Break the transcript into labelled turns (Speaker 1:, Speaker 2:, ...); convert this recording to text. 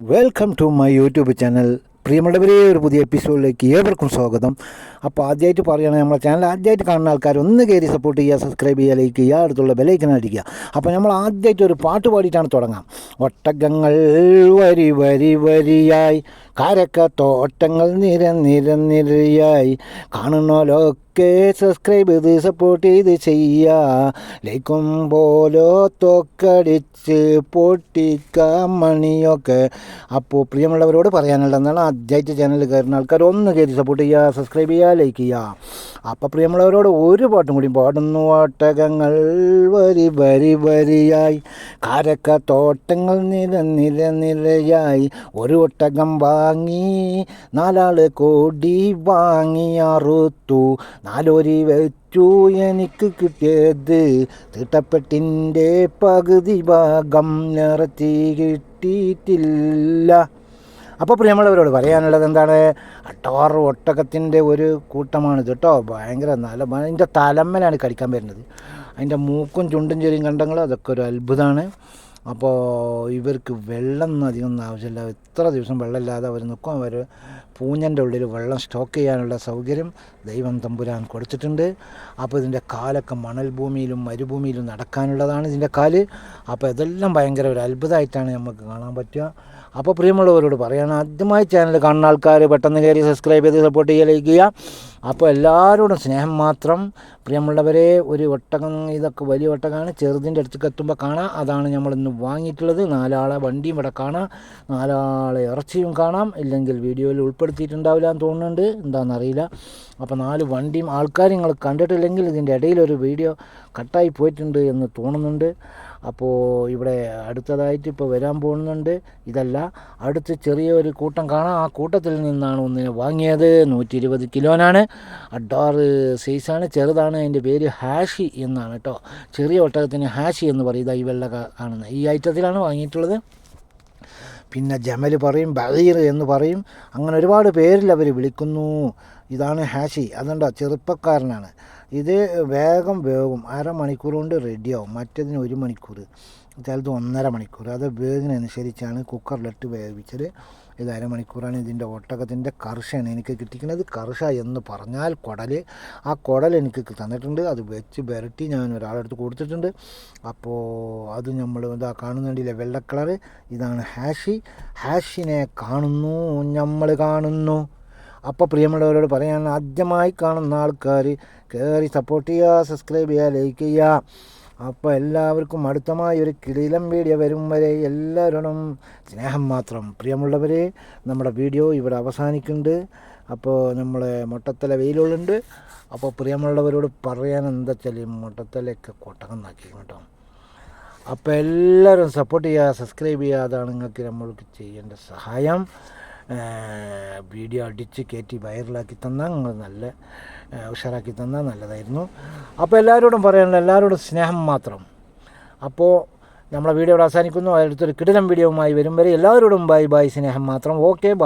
Speaker 1: Welcome to my YouTube channel പ്രിയമുള്ളവരെ ഒരു പുതിയ എപ്പിസോഡിലേക്ക് ഏവർക്കും സ്വാഗതം. അപ്പോൾ ആദ്യമായിട്ട് പറയുകയാണെങ്കിൽ നമ്മുടെ ചാനൽ ആദ്യമായിട്ട് കാണുന്ന ആൾക്കാർ ഒന്ന് കയറി സപ്പോർട്ട് ചെയ്യുക സബ്സ്ക്രൈബ് ചെയ്യുക ലൈക്ക് ചെയ്യുക അടുത്തുള്ള ബെലൈക്കൻ അടിക്കുക. അപ്പോൾ നമ്മൾ ആദ്യമായിട്ട് ഒരു പാട്ട് പാടിയിട്ടാണ് തുടങ്ങാം. ഒട്ടകങ്ങൾ വരി വരി വരിയായി കാരക്കത്തോട്ടങ്ങൾ നിര നിര നിരയായി കാണുന്നോലൊക്കെ സബ്സ്ക്രൈബ് ചെയ്ത് സപ്പോർട്ട് ചെയ്ത് ചെയ്യുക ലൈക്കും പോലോ തോക്കടിച്ച് പൊട്ടിക്ക മണിയൊക്കെ. അപ്പോൾ പ്രിയമുള്ളവരോട് പറയാനുള്ളതെന്നാണ് ആദ്യമായിട്ട് ചാനൽ കയറുന്ന ആൾക്കാർ ഒന്ന് കയറി സപ്പോർട്ട് ചെയ്യുക സബ്സ്ക്രൈബ് ചെയ്യുക ലൈക്ക് ചെയ്യുക അപ്പോൾ പ്രിയമുള്ളവരോട് ഒരു പാട്ടും കൂടി പാടുന്നു. വാട്ടകങ്ങൾ വരി വരി വരിയായി. കാരക്ക തോട്ടങ്ങൾ നിര നിര നിരയായി. ഒരു ഒട്ടകം വാങ്ങി നാലാൾ കോടി വാങ്ങി അറുത്തു. നാലോരി വെച്ചു എനിക്ക് കിട്ടിയത് തിട്ടപ്പെട്ടിന്റെ പകുതി ഭാഗം നിറത്തി കിട്ടിയിട്ടില്ല. അപ്പോൾ പ്രിയമുള്ളവരോട് പറയാനുള്ളത് എന്താണ്? അട്ടോർ ഒട്ടകത്തിന്റെ ഒരു കൂട്ടമാണിത് കേട്ടോ. ഭയങ്കര നല്ല അതിന്റെ തലമ്മലാണ് കടിക്കാൻ വരുന്നത്. അതിന്റെ മൂക്കും ചുണ്ടും ചെറിയും കണ്ടങ്ങളും അതൊക്കെ ഒരു അത്ഭുതമാണ്. അപ്പോൾ ഇവർക്ക് വെള്ളം അധികം ആവശ്യമില്ല. ഇത്ര ദിവസം വെള്ളമില്ലാതെ അവർ നിൽക്കും അവർ പൂഞ്ഞന്റെ ഉള്ളിൽ വെള്ളം സ്റ്റോക്ക് ചെയ്യാനുള്ള സൗകര്യം ദൈവം തമ്പുരാൻ കൊടുത്തിട്ടുണ്ട്. അപ്പോൾ ഇതിന്റെ കാലൊക്കെ മണൽ ഭൂമിയിലും മരുഭൂമിയിലും നടക്കാനുള്ളതാണ് ഇതിന്റെ കാൽ. അപ്പോൾ ഇതെല്ലാം ഭയങ്കര ഒരു അത്ഭുതമായിട്ടാണ് നമുക്ക് കാണാൻ പറ്റുക. അപ്പോൾ പ്രിയമുള്ളവരോട് പറയാണ് ആദ്യമായി ചാനൽ കാണുന്ന ആൾക്കാർ പെട്ടെന്ന് കയറി സബ്സ്ക്രൈബ് ചെയ്ത് സപ്പോർട്ട് ചെയ്യുക ലൈക്ക് ചെയ്യുക. അപ്പോൾ എല്ലാവരോടും സ്നേഹം മാത്രം. പ്രിയമുള്ളവരെ ഒരു ഒട്ടകം ഇതൊക്കെ വലിയ ഒട്ടകമാണ് ചെറുതിന്റെ അടുത്തേക്ക് എത്തുമ്പോൾ കാണാം. അതാണ് നമ്മളിന്ന് വാങ്ങിയിട്ടുള്ളത്. നാലാളെ വണ്ടിയും ഇവിടെ കാണാം. നാലാളെ ഇറച്ചിയും കാണാം. ഇല്ലെങ്കിൽ വീഡിയോയിൽ ഉൾപ്പെടുത്തിയിട്ടുണ്ടാവില്ല എന്ന് തോന്നുന്നുണ്ട്. എന്താണെന്നറിയില്ല. അപ്പോൾ നാല് വണ്ടിയും ആൾക്കാർ നിങ്ങൾ കണ്ടിട്ടില്ലെങ്കിൽ ഇതിന്റെ ഇടയിലൊരു വീഡിയോ കട്ടായി പോയിട്ടുണ്ട് എന്ന് തോന്നുന്നുണ്ട്. അപ്പോൾ ഇവിടെ അടുത്തതായിട്ട് ഇപ്പോൾ വരാൻ പോകുന്നുണ്ട്. ഇതല്ല അടുത്ത് ചെറിയൊരു കൂട്ടം കാണാം. ആ കൂട്ടത്തിൽ നിന്നാണ് ഒന്നിനെ വാങ്ങിയത്. നൂറ്റി ഇരുപത് കിലോനാണ്. അഡാറ് സൈസാണ് ചെറുതാണ്. അതിന്റെ പേര് ഹാഷി എന്നാണ് കേട്ടോ. ചെറിയ ഒട്ടകത്തിന് ഹാഷി എന്ന് പറയും ഈ വെള്ള കാണുന്നത്. ഈ ഐറ്റത്തിലാണ് വാങ്ങിയിട്ടുള്ളത്. പിന്നെ ജമൽ പറയും ബഹീർ എന്ന് പറയും. അങ്ങനെ ഒരുപാട് പേരിൽ അവർ വിളിക്കുന്നു. ഇതാണ് ഹാഷി. അതുണ്ടോ ചെറുപ്പക്കാരനാണ്. ഇത് വേഗം വേഗം അരമണിക്കൂർ കൊണ്ട് റെഡിയാവും. മറ്റതിന് ഒരു മണിക്കൂർ. ചിലത് ഒന്നര മണിക്കൂർ. അത് വേഗിനനുസരിച്ചാണ് കുക്കറിലിട്ട് വേവിച്ചത്. ഇത് അരമണിക്കൂറാണ് ഇതിന്റെ ഒട്ടകത്തിന്റെ കർഷയാണ് എനിക്ക് കിട്ടിക്കുന്നത് കർഷ എന്ന് പറഞ്ഞാൽ കുടൽ. ആ കുടൽ എനിക്ക് തന്നിട്ടുണ്ട്. അത് വെച്ച് പുരട്ടി ഞാൻ ഒരാളെടുത്ത് കൊടുത്തിട്ടുണ്ട്. അപ്പോൾ അത് നമ്മൾ ഇതാ കാണുന്നുണ്ടില്ലേ വെള്ള കളർ ഇതാണ് ഹാഷി. ഹാഷിനെ കാണുന്നു നമ്മൾ കാണുന്നു. അപ്പോൾ പ്രിയമുള്ളവരോട് പറയാൻ ആദ്യമായി കാണുന്ന ആൾക്കാർ കയറി സപ്പോർട്ട് ചെയ്യുക സബ്സ്ക്രൈബ് ചെയ്യുക ലൈക്ക് ചെയ്യുക. അപ്പോൾ എല്ലാവർക്കും അടുത്തമായി ഒരു കിളിലം വീഡിയോ വരും വരെ എല്ലാവരോടും സ്നേഹം മാത്രം. പ്രിയമുള്ളവരെ നമ്മുടെ വീഡിയോ ഇവിടെ അവസാനിക്കുന്നുണ്ട്. അപ്പോൾ നമ്മളെ മുട്ടത്തല വെയിലുള്ളുണ്ട്. അപ്പോൾ പ്രിയമുള്ളവരോട് പറയാൻ എന്താ വെച്ചാൽ മുട്ടത്തലയൊക്കെ കൊട്ടകം നാക്കി കേട്ടോ. അപ്പോൾ എല്ലാവരും സപ്പോർട്ട് ചെയ്യുക സബ്സ്ക്രൈബ് ചെയ്യുക. അതാണ് നിങ്ങൾക്ക് നമ്മൾക്ക് ചെയ്യേണ്ട സഹായം. വീഡിയോ അടിച്ച് കയറ്റി വൈറലാക്കി തന്നാൽ നിങ്ങൾ നല്ല ഉഷാറാക്കി തന്നാൽ നല്ലതായിരുന്നു. അപ്പോൾ എല്ലാവരോടും പറയാനുള്ള എല്ലാവരോടും സ്നേഹം മാത്രം. അപ്പോൾ നമ്മളെ വീഡിയോ ഇവിടെ അവസാനിക്കുന്നു. അടുത്തൊരു കിടിലം വീഡിയോവുമായി വരും വരെ എല്ലാവരോടും ബൈ ബൈ സ്നേഹം മാത്രം. Okay bye.